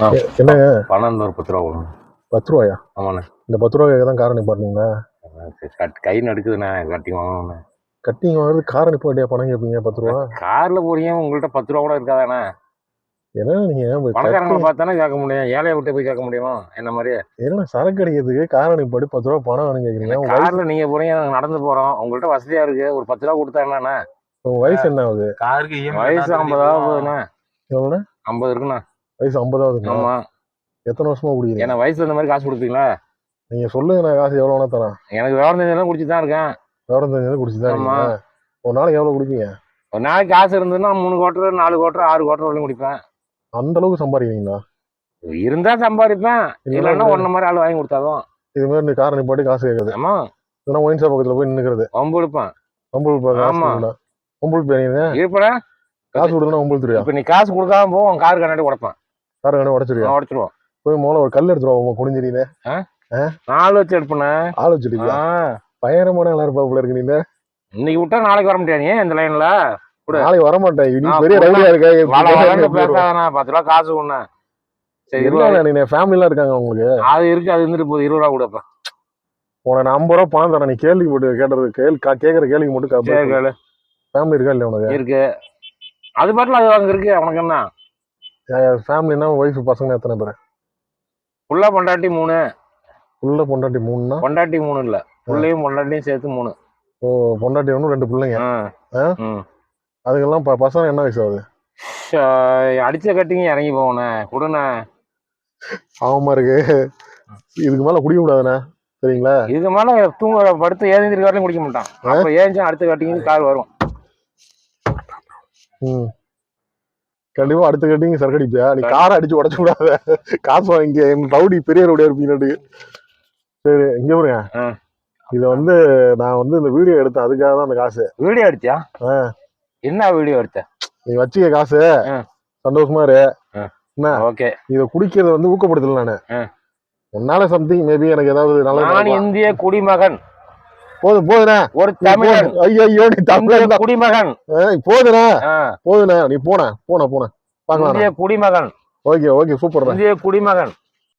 என்னங்க பணம் ஒரு பத்து ரூபா கொடுங்க பத்து ரூபாயா? ஆமாண்ணே. இந்த பத்து ரூபாய்க்கு தான் காரை நிப்பாட்டினீங்களா சரி, கட்- கை நடுக்குதுண்ணே கட்டி வாங்கணுண்ணே கட்டிங் வாங்குறது காரை நிப்பாட்டியா பணம் கேட்பீங்க பத்து ரூபா? கார்ல போறீங்க உங்கள்கிட்ட பத்து ரூபா கூட இருக்காதாண்ணே. என்ன நீங்க? பணக்காரங்களை பார்த்தானே கேட்க முடியும். ஏழையை விட்டு போய் கேட்க முடியுமா? என்ன மாதிரி? என்ன சரக்கு அடிக்கிறதுக்கு காரை நிப்பாட்டி பத்து ரூபா பணம் வேணும் வயசு- கார்ல நீங்க போறீங்க நாங்க நடந்து போறோம். உங்கள்கிட்ட வசதியா இருக்கு. ஒரு பத்து ரூபா கொடுத்தா என்னண்ணே? உங்க வயசு என்ன ஆகுது? காருக்கு வயசு எவ்வளவு ஐம்பது இருக்குண்ணா. வயசு ஐம்பதாவது ஆமா. எத்தனை வருஷமா குடிக்கிறீங்க? ஏன்னா வயசுல இந்த மாதிரி காசு கொடுப்பீங்களா நீங்க சொல்லுங்க நான் காசு எவ்வளவு வேணா தரேன். எனக்கு விவரம் தெரிஞ்சதெல்லாம் குடிச்சு தான் இருக்கேன். விவரம் தெரிஞ்சது குடிச்சுதான் ஆமா. இருக்கீங்க. ஒரு நாளைக்கு எவ்வளவு குடிப்பீங்க? ஒரு நாளைக்கு காசு இருந்ததுன்னா மூணு குவார்டர் நாலு குவார்டர் ஆறு குவார்டர் வரையும் குடிப்பேன். அந்த அளவுக்கு சம்பாதிக்கிறீங்களா? இருந்தா சம்பாதிப்பேன். இல்லைன்னா ஒன்ன மாதிரி ஆள் வாங்கி கொடுத்தாதான் இது மாதிரி நீ காரை நிப்பாட்டி காசு கேட்குறது ஆமா. இல்லைன்னா ஒயின் ஷாப் பக்கத்துல போய் எடுப்பேன் ஒம்புள் காசு ஆமா. பேருங்க இருப்பேன் காசு கொடுத்தா ஒம்புள் தெரியா இப்ப நீ காசு கொடுக்காம போ உன் கார் கண்ணாடி உடைப்பேன். காரை கண்ணு உடச்சிருக்கா நான் உடைச்சிருவோம் போய் முதல்ல ஒரு கல் எடுத்துருவா குடிஞ்சிருந்தே நாலு வச்சு எடுப்பேனே. ஆள் வச்சுட்டீங்க பயங்கரமான நல்லா இருப்பா போல இருக்கு நீங்க இன்னைக்கு விட்டா நாளைக்கு வர முடியாது இந்த லைன்ல. நாளைக்கு வர மாட்டேன். நீ பெரிய ரவுடியா இருக்க பேசாதானே பத்து ரூபா காசு ஒண்ணு சரி இருபது இல்ல நீங்க ஃபேமிலி எல்லாம் இருக்காங்க உங்களுக்கு? அது இருக்கு அது இருந்துட்டு போகுது. இருபது ரூபா கொடுப்பேன் உனக்கு ஐம்பது ரூபா பணம் தரேன். நீ கேள்வி போட்டு கேட்டது கேள்வி கேட்கற கேள்விக்கு சரி மட்டும் கேளு. ஃபேமிலி இருக்கா இல்லையா உனக்கு? இருக்கு. அது பாட்டுல அது அங்க இருக்கு. உனக்கு என்ன? ஃபேமிலினா ஒய்ஃப் பசங்க எத்தனை பேர்? புள்ள பொண்டாட்டி மூணு. உள்ள பொண்டாட்டி மூணுன்னா? பொண்டாட்டி மூணு இல்ல. புள்ளையும் பொண்டாட்டியும் சேர்த்து மூணு. ஓ பொண்டாட்டி ஒன்று ரெண்டு பிள்ளைங்க. அதுக்கெல்லாம் பசங்க என்ன வயசு ஆகுது? அடிச்ச கட்டிங்க இறங்கி போகணே கொடுண்ணே. ஆமா இருக்கு. இதுக்கு மேல குடிக்க கூடாதுண்ணே. சரிங்களா? இதுக்கு மேல தூங்க படுத்து ஏந்திரிக்க வரையும் குடிக்க மாட்டான். அப்ப ஏஞ்சா அடுத்த கட்டிங்க கார் வரும். ம். கண்டிப்பா அடுத்த கட்டிங்க சரக்கு அடிப்பியா? நீ காரை அடிச்சு உடச்சு விடாத. காசு வாங்கி என் ரவுடி பெரிய ரவுடியா இருப்பீங்க சரி இங்க பாருங்க. இத வந்து நான் வந்து இந்த வீடியோ எடுத்தேன். அதுக்காக தான் அந்த காசு. வீடியோ ஆ. என்ன வீடியோ எடுத்த? நீ வச்சுக்க காசு. சந்தோஷமா இரு. என்ன? ஓகே. இத குடிக்கிறத வந்து ஊக்கப்படுத்தல நானு. ஆ. உன்னால சம்திங் மேபி எனக்கு ஏதாவது நல்லது நான். இந்திய குடிமகன். போதும் போதுண்ணே ஒரு தமிழன். போ- ஐயோ ஐயோ நீ தமிழன். குடிமகன். ஆ, போதுண்ணே நீ போன போன போன பாக்கலாம் குடிமகன். ஓகே ஓகே சூப்பர் இந்திய குடிமகன்.